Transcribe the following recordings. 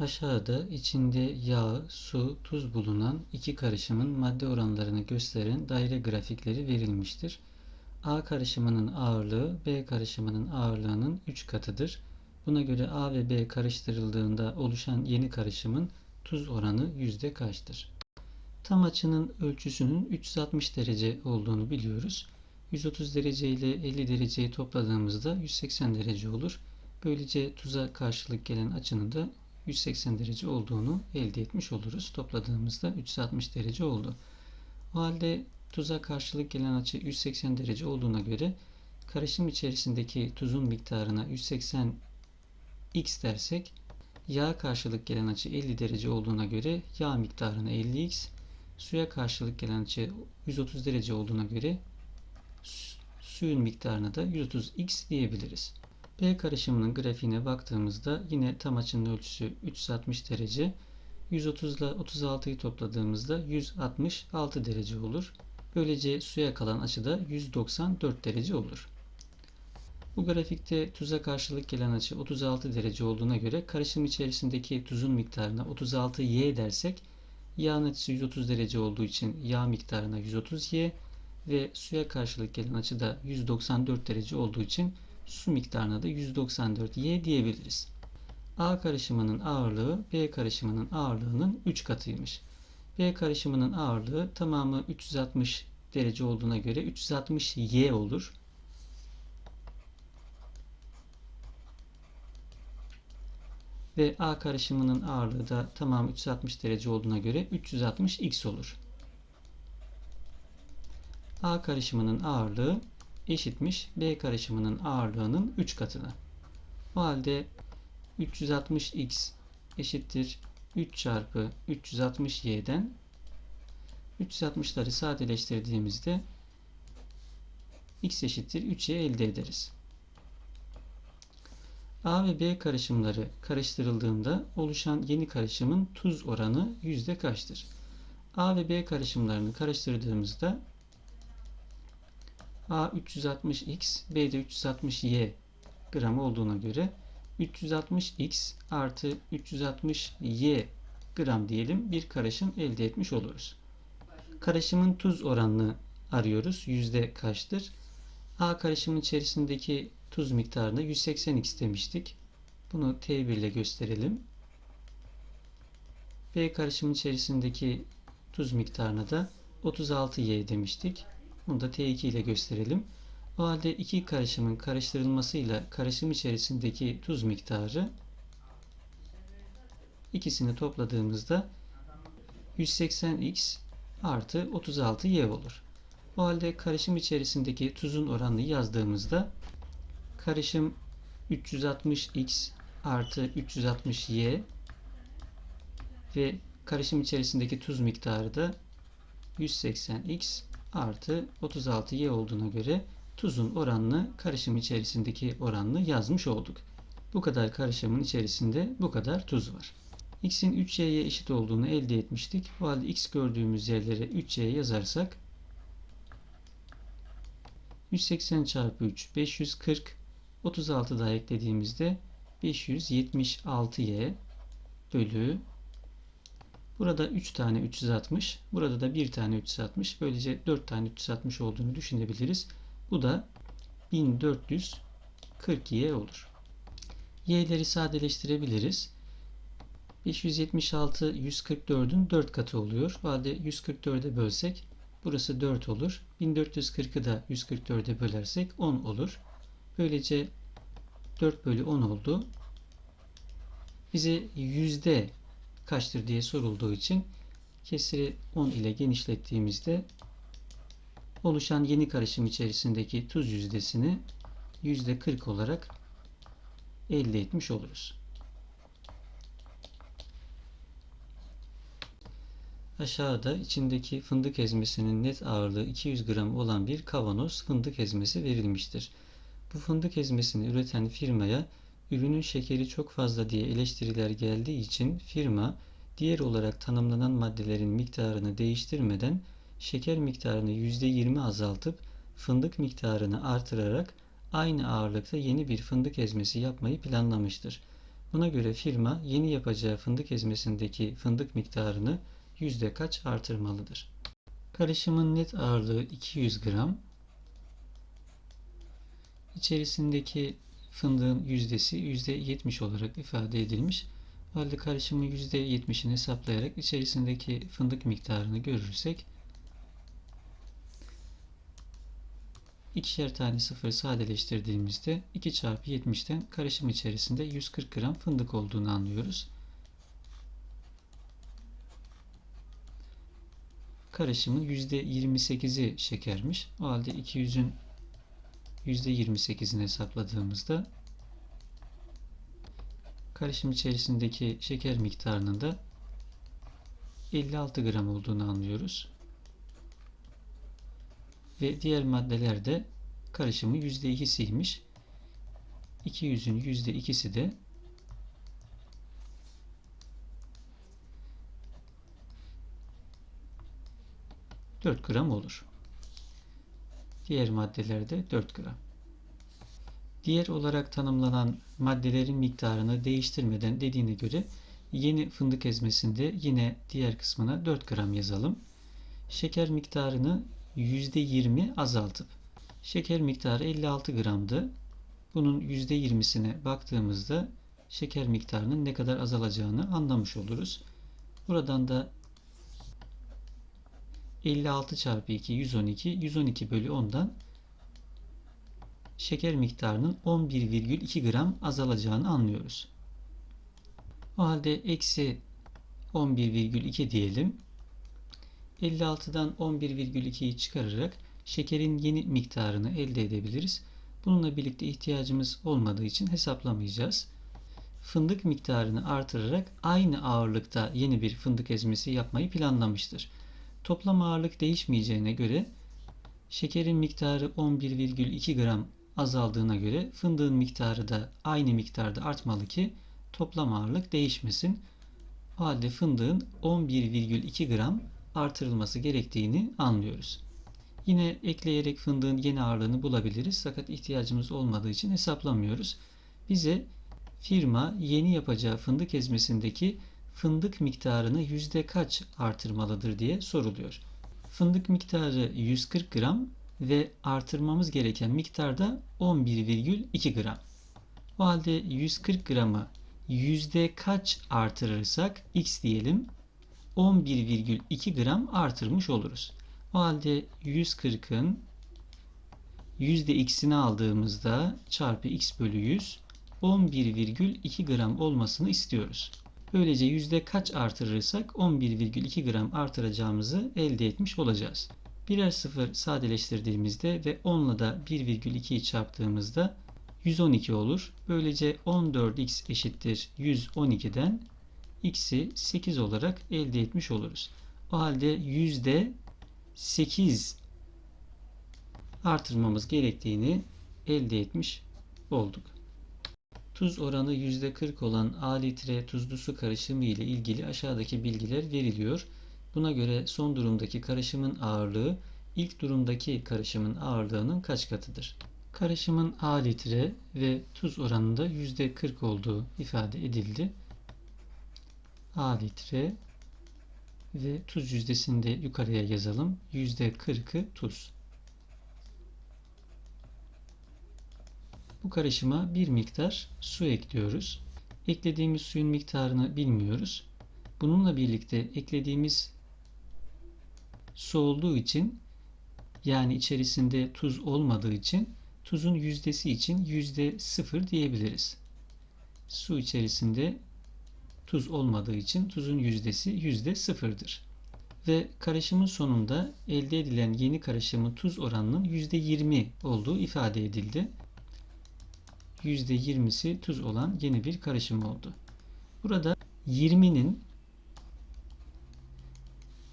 Aşağıda içinde yağ, su, tuz bulunan iki karışımın madde oranlarını gösteren daire grafikleri verilmiştir. A karışımının ağırlığı B karışımının ağırlığının 3 katıdır. Buna göre A ve B karıştırıldığında oluşan yeni karışımın tuz oranı yüzde kaçtır? Tam açının ölçüsünün 360 derece olduğunu biliyoruz. 130 derece ile 50 dereceyi topladığımızda 180 derece olur. Böylece tuza karşılık gelen açının da 180 derece olduğunu elde etmiş oluruz. Topladığımızda 360 derece oldu. O halde tuza karşılık gelen açı 180 derece olduğuna göre karışım içerisindeki tuzun miktarına 180 x dersek yağ karşılık gelen açı 50 derece olduğuna göre yağ miktarına 50x suya karşılık gelen açı 130 derece olduğuna göre suyun miktarına da 130x diyebiliriz. B karışımının grafiğine baktığımızda yine tam açının ölçüsü 360 derece. 130 ile 36'yı topladığımızda 166 derece olur. Böylece suya kalan açı da 194 derece olur. Bu grafikte tuza karşılık gelen açı 36 derece olduğuna göre karışım içerisindeki tuzun miktarına 36y dersek yağın açısı 130 derece olduğu için yağ miktarına 130y ve suya karşılık gelen açı da 194 derece olduğu için su miktarına da 194Y diyebiliriz. A karışımının ağırlığı B karışımının ağırlığının 3 katıymış. B karışımının ağırlığı tamamı 360 derece olduğuna göre 360Y olur. Ve A karışımının ağırlığı da tamamı 360 derece olduğuna göre 360X olur. A karışımının ağırlığı eşitmiş B karışımının ağırlığının 3 katına. O halde 360x eşittir 3 çarpı 360y'den 360'ları sadeleştirdiğimizde x eşittir 3y elde ederiz. A ve B karışımları karıştırıldığında oluşan yeni karışımın tuz oranı yüzde kaçtır? A ve B karışımlarını karıştırdığımızda A 360x, B de 360y gram olduğuna göre 360x artı 360y gram diyelim bir karışım elde etmiş oluruz. Karışımın tuz oranını arıyoruz. Yüzde kaçtır? A karışımın içerisindeki tuz miktarını 180x demiştik. Bunu T1 ile gösterelim. B karışımın içerisindeki tuz miktarına da 36y demiştik. Bunu da T2 ile gösterelim. O halde iki karışımın karıştırılmasıyla karışım içerisindeki tuz miktarı ikisini topladığımızda 180x artı 36y olur. O halde karışım içerisindeki tuzun oranını yazdığımızda karışım 360x artı 360y ve karışım içerisindeki tuz miktarı da 180x artı 36y olduğuna göre tuzun oranını karışım içerisindeki oranını yazmış olduk. Bu kadar karışımın içerisinde bu kadar tuz var. x'in 3y'ye eşit olduğunu elde etmiştik. Bu halde x gördüğümüz yerlere 3y yazarsak 180 çarpı 3 540 36 daha eklediğimizde 576y bölü Burada 3 tane 360. Burada da 1 tane 360. Böylece 4 tane 360 olduğunu düşünebiliriz. Bu da 1440y olur. Y'leri sadeleştirebiliriz. 576 144'ün 4 katı oluyor. O halde 144'e bölsek burası 4 olur. 1440'ı da 144'e bölersek 10 olur. Böylece 4 bölü 10 oldu. Bize yüzde kaçtır diye sorulduğu için kesiri 10 ile genişlettiğimizde oluşan yeni karışım içerisindeki tuz yüzdesini %40 olarak elde etmiş oluruz. Aşağıda içindeki fındık ezmesinin net ağırlığı 200 gram olan bir kavanoz fındık ezmesi verilmiştir. Bu fındık ezmesini üreten firmaya ürünün şekeri çok fazla diye eleştiriler geldiği için firma diğer olarak tanımlanan maddelerin miktarını değiştirmeden şeker miktarını %20 azaltıp fındık miktarını artırarak aynı ağırlıkta yeni bir fındık ezmesi yapmayı planlamıştır. Buna göre firma yeni yapacağı fındık ezmesindeki fındık miktarını yüzde kaç artırmalıdır? Karışımın net ağırlığı 200 gram. İçerisindeki fındığın yüzdesi %70 olarak ifade edilmiş. Halde karışımın %70'ini hesaplayarak içerisindeki fındık miktarını görürsek ikişer tane sıfır sadeleştirdiğimizde 2 çarpı 70'ten karışım içerisinde 140 gram fındık olduğunu anlıyoruz. Karışımın %28'i şekermiş. O halde 200'ün %28'ini hesapladığımızda karışım içerisindeki şeker miktarının da 56 gram olduğunu anlıyoruz. Ve diğer maddeler de karışımın %2'siymiş. 200'ün %2'si de dört gram olur. Diğer maddelerde 4 gram. Diğer olarak tanımlanan maddelerin miktarını değiştirmeden dediğine göre yeni fındık ezmesinde yine diğer kısmına 4 gram yazalım. Şeker miktarını %20 azaltıp şeker miktarı 56 gramdı. Bunun %20'sine baktığımızda şeker miktarının ne kadar azalacağını anlamış oluruz. Buradan da 56 çarpı 2 112 112 bölü 10'dan şeker miktarının 11,2 gram azalacağını anlıyoruz. O halde eksi 11,2 diyelim. 56'dan 11,2'yi çıkararak şekerin yeni miktarını elde edebiliriz. Bununla birlikte ihtiyacımız olmadığı için hesaplamayacağız. Fındık miktarını artırarak aynı ağırlıkta yeni bir fındık ezmesi yapmayı planlamıştır. Toplam ağırlık değişmeyeceğine göre şekerin miktarı 11,2 gram azaldığına göre fındığın miktarı da aynı miktarda artmalı ki toplam ağırlık değişmesin. O halde fındığın 11,2 gram artırılması gerektiğini anlıyoruz. Yine ekleyerek fındığın yeni ağırlığını bulabiliriz fakat ihtiyacımız olmadığı için hesaplamıyoruz. Bize firma yeni yapacağı fındık ezmesindeki fındık miktarını yüzde kaç artırmalıdır diye soruluyor. Fındık miktarı 140 gram ve artırmamız gereken miktar da 11,2 gram. O halde 140 gramı yüzde kaç artırırsak x diyelim 11,2 gram artırmış oluruz. O halde 140'ın yüzde x'ini aldığımızda çarpı x bölü 100 11,2 gram olmasını istiyoruz. Böylece yüzde kaç artırırsak 11,2 gram artıracağımızı elde etmiş olacağız. Birer sıfır sadeleştirdiğimizde ve 10 ile da 1,2'yi çarptığımızda 112 olur. Böylece 14x eşittir 112'den x'i 8 olarak elde etmiş oluruz. O halde yüzde 8 artırmamız gerektiğini elde etmiş olduk. Tuz oranı %40 olan A litre tuzlu su karışımı ile ilgili aşağıdaki bilgiler veriliyor. Buna göre son durumdaki karışımın ağırlığı ilk durumdaki karışımın ağırlığının kaç katıdır? Karışımın A litre ve tuz oranında %40 olduğu ifade edildi. A litre ve tuz yüzdesini de yukarıya yazalım. %40'ı tuz. Bu karışıma bir miktar su ekliyoruz. Eklediğimiz suyun miktarını bilmiyoruz. Bununla birlikte eklediğimiz su olduğu için yani içerisinde tuz olmadığı için tuzun yüzdesi için yüzde sıfır diyebiliriz. Su içerisinde tuz olmadığı için tuzun yüzdesi yüzde sıfırdır. Ve karışımın sonunda elde edilen yeni karışımın tuz oranının yüzde yirmi olduğu ifade edildi. %20'si tuz olan yeni bir karışım oldu. Burada 20'nin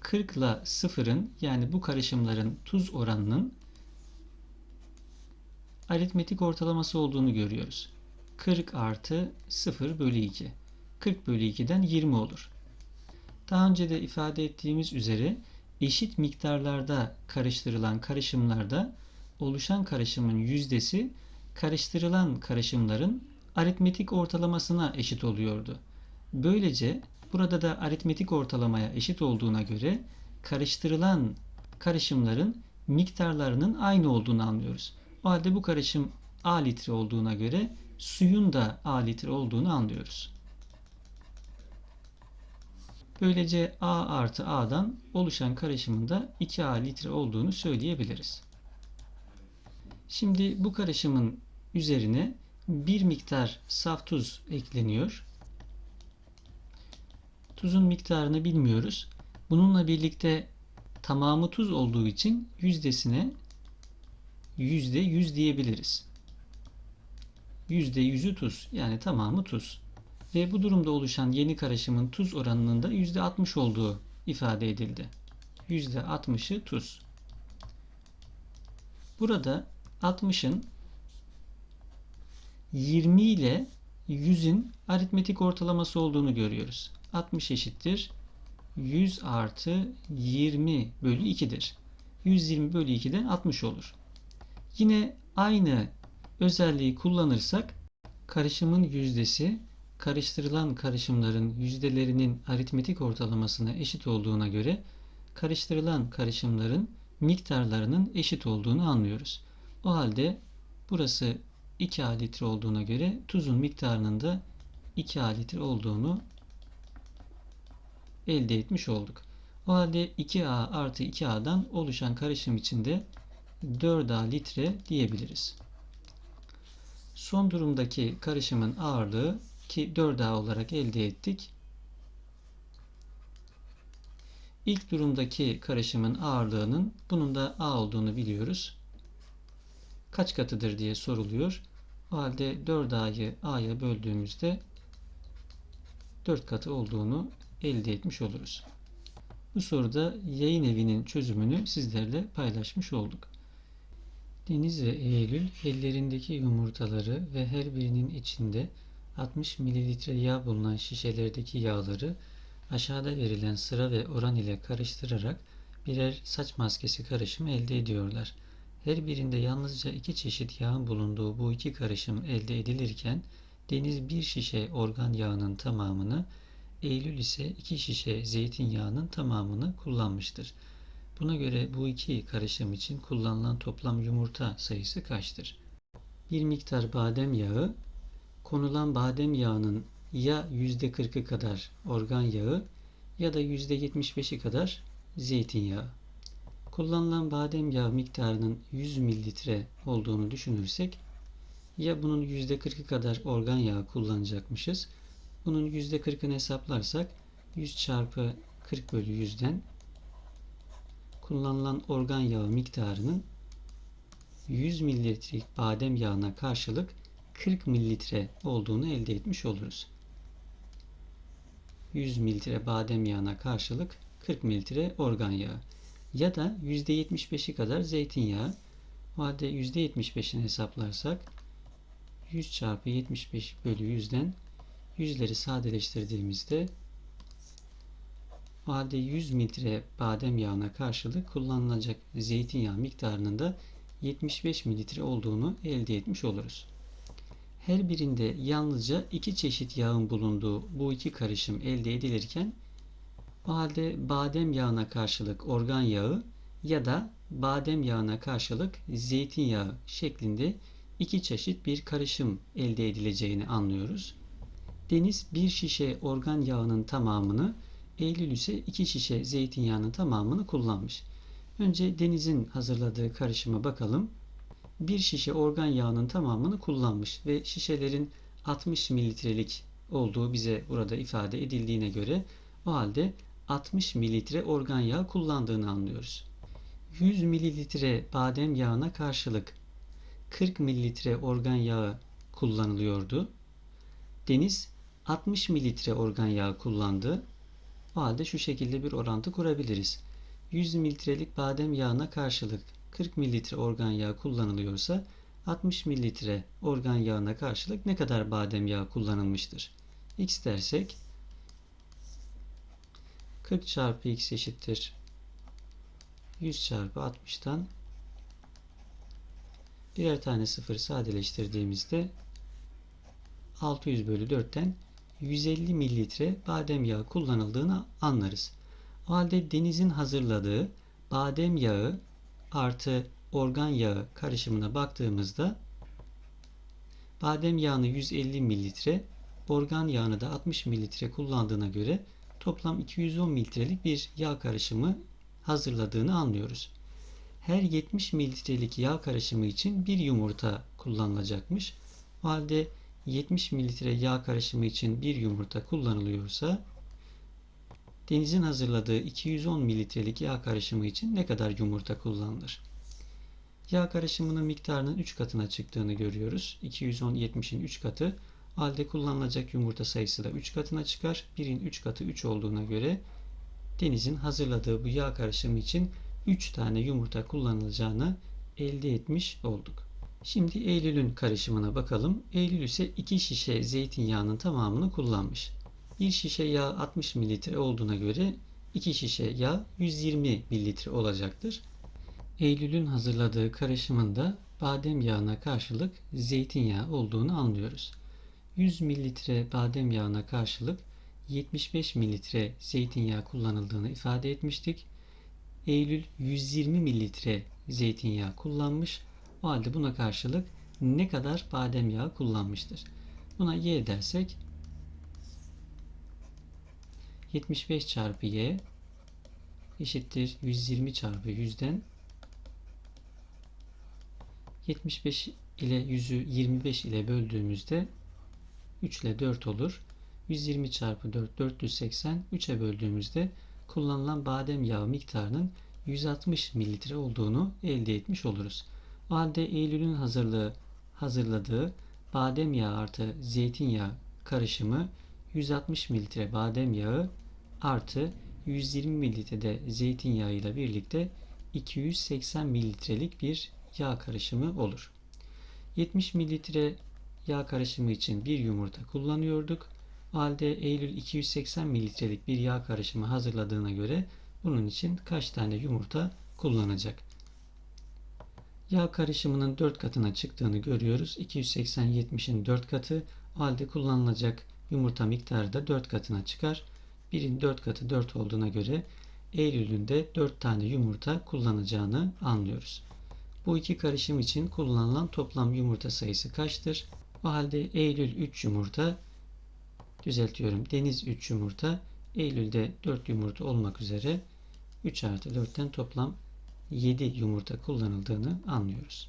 40 ile 0'ın yani bu karışımların tuz oranının aritmetik ortalaması olduğunu görüyoruz. 40 artı 0 bölü 2. 40 bölü 2'den 20 olur. Daha önce de ifade ettiğimiz üzere eşit miktarlarda karıştırılan karışımlarda oluşan karışımın yüzdesi karıştırılan karışımların aritmetik ortalamasına eşit oluyordu. Böylece burada da aritmetik ortalamaya eşit olduğuna göre karıştırılan karışımların miktarlarının aynı olduğunu anlıyoruz. O halde bu karışım A litre olduğuna göre suyun da A litre olduğunu anlıyoruz. Böylece A artı A'dan oluşan karışımın da 2A litre olduğunu söyleyebiliriz. Şimdi bu karışımın üzerine bir miktar saf tuz ekleniyor. Tuzun miktarını bilmiyoruz. Bununla birlikte tamamı tuz olduğu için yüzdesine yüzde yüz diyebiliriz. Yüzde yüzü tuz yani tamamı tuz. Ve bu durumda oluşan yeni karışımın tuz oranının da yüzde 60 olduğu ifade edildi. Yüzde 60'ı tuz. Burada 60'ın 20 ile 100'ün aritmetik ortalaması olduğunu görüyoruz. 60 eşittir 100 artı 20 bölü 2'dir. 120 bölü 2'den 60 olur. Yine aynı özelliği kullanırsak karışımın yüzdesi karıştırılan karışımların yüzdelerinin aritmetik ortalamasına eşit olduğuna göre karıştırılan karışımların miktarlarının eşit olduğunu anlıyoruz. O halde burası 2A litre olduğuna göre tuzun miktarının da 2A litre olduğunu elde etmiş olduk. O halde 2A artı 2A'dan oluşan karışım içinde 4A litre diyebiliriz. Son durumdaki karışımın ağırlığı ki 4A olarak elde ettik. İlk durumdaki karışımın ağırlığının bunun da A olduğunu biliyoruz. Kaç katıdır diye soruluyor. O halde 4A'yı A'ya böldüğümüzde 4 katı olduğunu elde etmiş oluruz. Bu soruda yayın evinin çözümünü sizlerle paylaşmış olduk. Deniz ve Eylül ellerindeki yumurtaları ve her birinin içinde 60 mililitre yağ bulunan şişelerdeki yağları aşağıda verilen sıra ve oran ile karıştırarak birer saç maskesi karışımı elde ediyorlar. Her birinde yalnızca iki çeşit yağın bulunduğu bu iki karışım elde edilirken Deniz bir şişe organ yağının tamamını, Eylül ise iki şişe zeytinyağının tamamını kullanmıştır. Buna göre bu iki karışım için kullanılan toplam yumurta sayısı kaçtır? Bir miktar badem yağı, konulan badem yağının ya %40'ı kadar organ yağı ya da %75'i kadar zeytinyağı. Kullanılan badem yağı miktarının 100 mililitre olduğunu düşünürsek ya bunun %40'ı kadar organ yağı kullanacakmışız. Bunun %40'ını hesaplarsak 100 çarpı 40 bölü 100'den kullanılan organ yağı miktarının 100 mililitrelik badem yağına karşılık 40 mililitre olduğunu elde etmiş oluruz. 100 mililitre badem yağına karşılık 40 mililitre organ yağı. Ya da %75'i kadar zeytinyağı. O halde %75'ini hesaplarsak 100 çarpı 75 bölü 100'den yüzleri sadeleştirdiğimizde o halde 100 mililitre badem yağına karşılık kullanılacak zeytinyağı miktarının da 75 mililitre olduğunu elde etmiş oluruz. Her birinde yalnızca iki çeşit yağın bulunduğu bu iki karışım elde edilirken o halde badem yağına karşılık organ yağı ya da badem yağına karşılık zeytinyağı şeklinde iki çeşit bir karışım elde edileceğini anlıyoruz. Deniz bir şişe organ yağının tamamını, Eylül ise iki şişe zeytinyağının tamamını kullanmış. Önce Deniz'in hazırladığı karışıma bakalım. Bir şişe organ yağının tamamını kullanmış ve şişelerin 60 mililitrelik olduğu bize burada ifade edildiğine göre o halde 60 mililitre organ yağı kullandığını anlıyoruz. 100 mililitre badem yağına karşılık 40 mililitre organ yağı kullanılıyordu. Deniz 60 mililitre organ yağı kullandı. O halde şu şekilde bir orantı kurabiliriz. 100 mililitrelik badem yağına karşılık 40 mililitre organ yağı kullanılıyorsa 60 mililitre organ yağına karşılık ne kadar badem yağı kullanılmıştır? X dersek 40 çarpı x eşittir 100 çarpı 60'tan birer tane sıfır sadeleştirdiğimizde 600 bölü 4'ten 150 mililitre badem yağı kullanıldığını anlarız. O halde denizin hazırladığı badem yağı artı organ yağı karışımına baktığımızda badem yağını 150 mililitre, organ yağını da 60 mililitre kullandığına göre toplam 210 mililitrelik bir yağ karışımı hazırladığını anlıyoruz. Her 70 mililitrelik yağ karışımı için bir yumurta kullanılacakmış. O halde 70 mililitre yağ karışımı için bir yumurta kullanılıyorsa denizin hazırladığı 210 mililitrelik yağ karışımı için ne kadar yumurta kullanılır? Yağ karışımının miktarının 3 katına çıktığını görüyoruz. 210 70'in 3 katı. Halde kullanılacak yumurta sayısı da 3 katına çıkar. 1'in 3 katı 3 olduğuna göre denizin hazırladığı bu yağ karışımı için 3 tane yumurta kullanılacağını elde etmiş olduk. Şimdi Eylül'ün karışımına bakalım. Eylül ise 2 şişe zeytinyağının tamamını kullanmış. 1 şişe yağ 60 mililitre olduğuna göre 2 şişe yağ 120 mililitre olacaktır. Eylül'ün hazırladığı karışımında badem yağına karşılık zeytinyağı olduğunu anlıyoruz. 100 mililitre badem yağına karşılık 75 mililitre zeytinyağı kullanıldığını ifade etmiştik. Eylül 120 mililitre zeytinyağı kullanmış. O halde buna karşılık ne kadar badem yağı kullanmıştır? Buna y dersek 75 çarpı y eşittir 120 çarpı 100'den 75 ile 100'ü 25 ile böldüğümüzde 3 ile 4 olur. 120 çarpı 4 480 3'e böldüğümüzde kullanılan badem yağı miktarının 160 mililitre olduğunu elde etmiş oluruz. O halde Eylül'ün hazırlığı hazırladığı badem yağı artı zeytinyağı karışımı 160 mililitre badem yağı artı 120 mililitre de zeytinyağı ile birlikte 280 mililitrelik bir yağ karışımı olur. 70 mililitre yağ karışımı için bir yumurta kullanıyorduk. O halde Eylül 280 mililitrelik bir yağ karışımı hazırladığına göre bunun için kaç tane yumurta kullanacak? Yağ karışımının 4 katına çıktığını görüyoruz. 280 70'in 4 katı. O halde kullanılacak yumurta miktarı da 4 katına çıkar. 1'in 4 katı 4 olduğuna göre Eylül'ün de 4 tane yumurta kullanacağını anlıyoruz. Bu iki karışım için kullanılan toplam yumurta sayısı kaçtır? O halde Eylül 3 yumurta, düzeltiyorum Deniz 3 yumurta, Eylül'de 4 yumurta olmak üzere 3 artı 4'ten toplam 7 yumurta kullanıldığını anlıyoruz.